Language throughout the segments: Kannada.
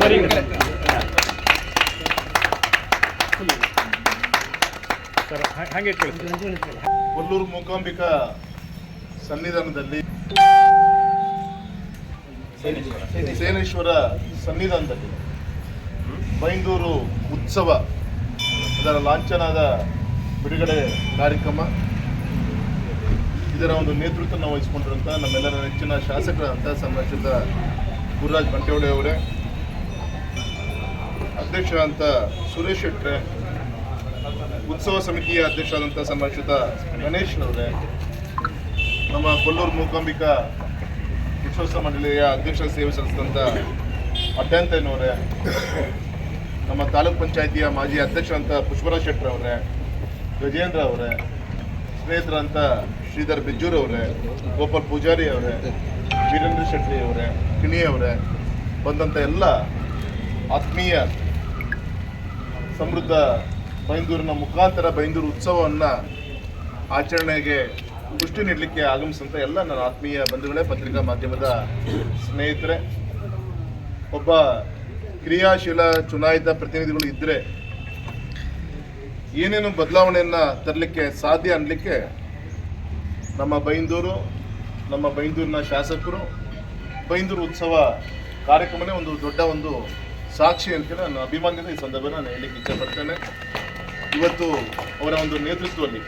ಸರಿ. ಕೊಲ್ಲೂರು ಮೂಕಾಂಬಿಕಾ ಸನ್ನಿಧಾನದಲ್ಲಿ ಸೇನೇಶ್ವರ ಸನ್ನಿಧಾನದಲ್ಲಿ ಬೈಂದೂರು ಉತ್ಸವ, ಅದರ ಲಾಂಛನದ ಬಿಡುಗಡೆ ಕಾರ್ಯಕ್ರಮ. ಇದರ ಒಂದು ನೇತೃತ್ವವನ್ನು ವಹಿಸಿಕೊಂಡಿರುವಂಥ ನಮ್ಮೆಲ್ಲರ ನೆಚ್ಚಿನ ಶಾಸಕರಾದಂಥ ಸಂರಕ್ಷಿತ ಗುರುರಾಜ್ ಬಂಟೇವಡೆ ಅವರೇ. ಅಧ್ಯಕ್ಷ ಅಂತ ಸುರೇಶ್ ಶೆಟ್ಟ್ರೆ ಉತ್ಸವ ಸಮಿತಿಯ ಅಧ್ಯಕ್ಷರಾದಂಥ ಗಣೇಶ್ ಅವರೇ, ನಮ್ಮ ಕೊಲ್ಲೂರು ಮೂಕಾಂಬಿಕಾ ಉತ್ಸವ ಮಂಡಳಿಯ ಅಧ್ಯಕ್ಷ ಸೇವೆ ಸಲ್ಲಿಸಿದಂಥ ಅಡ್ಡಂತನವರೇ ನಮ್ಮ ತಾಲೂಕ್ ಪಂಚಾಯಿತಿಯ ಮಾಜಿ ಅಧ್ಯಕ್ಷ ಅಂತ ಪುಷ್ಪರಾಜ್ ಶೆಟ್ಟರ್ ಅವರೇ, ಗಜೇಂದ್ರ ಅವರೇ ಸ್ನೇಹಿತರಂತ ಶ್ರೀಧರ್ ಬಿಜ್ಜೂರ್ ಅವರೇ, ಗೋಪಾಲ್ ಪೂಜಾರಿ ಅವರೇ, ವೀರೇಂದ್ರ ಶೆಟ್ಟಿ ಅವರೇ, ಕಿಣಿ ಅವರೇ ಬಂದಂಥ ಎಲ್ಲ ಆತ್ಮೀಯ ಸಮೃದ್ಧ ಬೈಂದೂರಿನ ಮುಖಾಂತರ ಬೈಂದೂರು ಉತ್ಸವವನ್ನು ಆಚರಣೆಗೆ ಪುಷ್ಟಿ ನೀಡಲಿಕ್ಕೆ ಆಗಮಿಸಿದಂಥ ಎಲ್ಲ ನನ್ನ ಆತ್ಮೀಯ ಬಂಧುಗಳೇ, ಪತ್ರಿಕಾ ಮಾಧ್ಯಮದ ಸ್ನೇಹಿತರೆ, ಒಬ್ಬ ಕ್ರಿಯಾಶೀಲ ಚುನಾಯಿತ ಪ್ರತಿನಿಧಿಗಳು ಇದ್ದರೆ ಏನೇನು ಬದಲಾವಣೆಯನ್ನು ತರಲಿಕ್ಕೆ ಸಾಧ್ಯ ಅನ್ನಲಿಕ್ಕೆ ನಮ್ಮ ಬೈಂದೂರು, ನಮ್ಮ ಬೈಂದೂರಿನ ಶಾಸಕರು ಬೈಂದೂರು ಉತ್ಸವ ಕಾರ್ಯಕ್ರಮನೇ ಒಂದು ದೊಡ್ಡ ಒಂದು ಸಾಕ್ಷಿ ಅಂತ ನಾನು ಅಭಿಮಾನಿಯಿಂದ ಈ ಸಂದರ್ಭ ನಾನು ಹೇಳಲಿಕ್ಕೆ ಇಷ್ಟಪಡ್ತೇನೆ. ಇವತ್ತು ಅವರ ಒಂದು ನೇತೃತ್ವದಲ್ಲಿ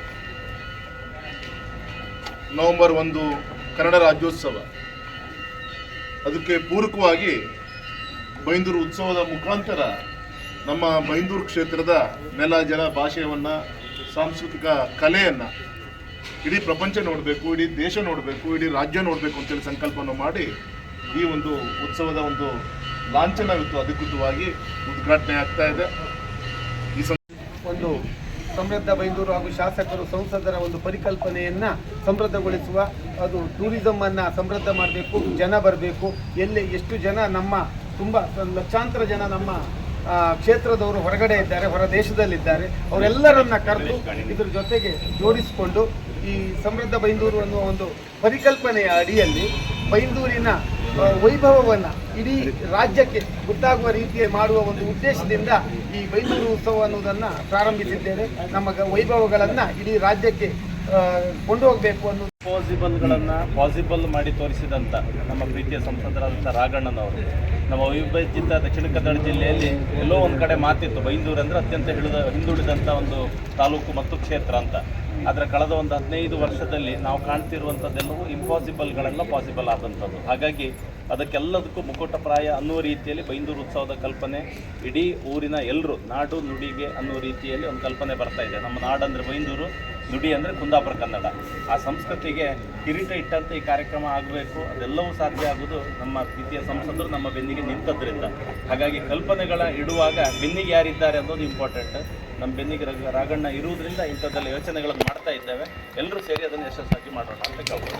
ನವೆಂಬರ್ ಒಂದು ಕನ್ನಡ ರಾಜ್ಯೋತ್ಸವ. ಅದಕ್ಕೆ ಪೂರಕವಾಗಿ ಬೈಂದೂರು ಉತ್ಸವದ ಮುಖಾಂತರ ನಮ್ಮ ಬೈಂದೂರು ಕ್ಷೇತ್ರದ ನೆಲ ಜಲ ಭಾಷೆಯನ್ನು, ಸಾಂಸ್ಕೃತಿಕ ಕಲೆಯನ್ನು ಇಡೀ ಪ್ರಪಂಚ ನೋಡಬೇಕು, ಇಡೀ ದೇಶ ನೋಡಬೇಕು, ಇಡೀ ರಾಜ್ಯ ನೋಡಬೇಕು ಅಂತೇಳಿ ಸಂಕಲ್ಪವನ್ನು ಮಾಡಿ ಈ ಒಂದು ಉತ್ಸವದ ಒಂದು ಲಾಂಛನ ಇವತ್ತು ಅಧಿಕೃತವಾಗಿ, ಉದ್ಘಾಟನೆ ಆಗ್ತಾ ಇದೆ. ಈ ಒಂದು ಸಮೃದ್ಧ ಬೈಂದೂರು ಹಾಗೂ ಶಾಸಕರು, ಸಂಸದರ ಒಂದು ಪರಿಕಲ್ಪನೆಯನ್ನ ಸಮೃದ್ಧಗೊಳಿಸುವ, ಅದು ಟೂರಿಸಂ ಅನ್ನ ಸಮೃದ್ಧ ಮಾಡಬೇಕು, ಜನ ಬರಬೇಕು, ಎಲ್ಲಿ ಎಷ್ಟು ಜನ ನಮ್ಮ ತುಂಬ ಲಕ್ಷಾಂತರ ಜನ ನಮ್ಮ ಕ್ಷೇತ್ರದವರು ಹೊರಗಡೆ ಇದ್ದಾರೆ, ಹೊರ ದೇಶದಲ್ಲಿದ್ದಾರೆ, ಅವರೆಲ್ಲರನ್ನ ಕರೆದು ಇದ್ರ ಜೊತೆಗೆ ಜೋಡಿಸಿಕೊಂಡು ಈ ಸಮೃದ್ಧ ಬೈಂದೂರು ಅನ್ನುವ ಒಂದು ಪರಿಕಲ್ಪನೆಯ ಅಡಿಯಲ್ಲಿ ಬೈಂದೂರಿನ ವೈಭವವನ್ನ ಇಡೀ ರಾಜ್ಯಕ್ಕೆ ಗೊತ್ತಾಗುವ ರೀತಿಯ ಮಾಡುವ ಒಂದು ಉದ್ದೇಶದಿಂದ ಈ ಮೈಸೂರು ಉತ್ಸವ ಅನ್ನೋದನ್ನ ಪ್ರಾರಂಭಿಸಿದ್ದೇವೆ. ನಮ್ಮ ವೈಭವಗಳನ್ನು ಇಡೀ ರಾಜ್ಯಕ್ಕೆ ಕೊಂಡೋಗ್ಬೇಕು ಅನ್ನೋದು ಅನ್ನೋ ಪಾಸಿಬಲ್ಗಳನ್ನು ಪಾಸಿಬಲ್ ಮಾಡಿ ತೋರಿಸಿದಂಥ ನಮ್ಮ ಪ್ರೀತಿಯ ಸಂಸದರಾದಂಥ ರಾಘಣ್ಣನವರು. ನಮ್ಮ ಅವಿಭಜಿತ ದಕ್ಷಿಣ ಕನ್ನಡ ಜಿಲ್ಲೆಯಲ್ಲಿ ಎಲ್ಲೋ ಒಂದು ಕಡೆ ಮಾತಿತ್ತು ಬೈಂದೂರು ಅಂದರೆ ಅತ್ಯಂತ ಹಿಡಿದ ಹಿಂದುಳಿದಂಥ ಒಂದು ತಾಲೂಕು ಮತ್ತು ಕ್ಷೇತ್ರ ಅಂತ. ಆದರೆ ಕಳೆದ ಒಂದು ಹದಿನೈದು ವರ್ಷದಲ್ಲಿ ನಾವು ಕಾಣ್ತಿರುವಂಥದ್ದೆಲ್ಲವೂ ಇಂಪಾಸಿಬಲ್ಗಳೆಲ್ಲ ಪಾಸಿಬಲ್ ಆದಂಥದ್ದು. ಹಾಗಾಗಿ ಅದಕ್ಕೆಲ್ಲದಕ್ಕೂ ಮುಕುಟಪ್ರಾಯ ಅನ್ನುವ ರೀತಿಯಲ್ಲಿ ಬೈಂದೂರು ಉತ್ಸವದ ಕಲ್ಪನೆ, ಇಡೀ ಊರಿನ ಎಲ್ಲರೂ ನಾಡು ನುಡಿಗೆ ಅನ್ನುವ ರೀತಿಯಲ್ಲಿ ಒಂದು ಕಲ್ಪನೆ ಬರ್ತಾ ಇದೆ. ನಮ್ಮ ನಾಡಂದರೆ ಬೈಂದೂರು, ನುಡಿ ಅಂದರೆ ಕುಂದಾಪುರ ಕನ್ನಡ. ಆ ಸಂಸ್ಕೃತಿಗೆ ಕಿರೀಟ ಇಟ್ಟಂತೆ ಈ ಕಾರ್ಯಕ್ರಮ ಆಗಬೇಕು, ಅದೆಲ್ಲವೂ ಸಾಧ್ಯ ಆಗೋದು ನಮ್ಮ ದ್ವಿತೀಯ ಸಂಸದರು ನಮ್ಮ ಬೆನ್ನಿಗೆ ನಿಂತದ್ರಿಂದ. ಹಾಗಾಗಿ ಕಲ್ಪನೆಗಳ ಇಡುವಾಗ ಬೆನ್ನಿಗೆ ಯಾರಿದ್ದಾರೆ ಅನ್ನೋದು ಇಂಪಾರ್ಟೆಂಟ್ ನಮ್ಮ ಬೆನ್ನಿಗೆ ರಗ ರಾಗಣ್ಣ ಇರುವುದರಿಂದ ಇಂಥದ್ದೆಲ್ಲ ಯೋಚನೆಗಳನ್ನು ಮಾಡ್ತಾ ಇದ್ದೇವೆ. ಎಲ್ಲರೂ ಸೇರಿ ಅದನ್ನು ಯಶಸ್ಸಾಗಿ ಮಾಡೋಣ ಅಂತ ಕೇಳ್ಬೋದು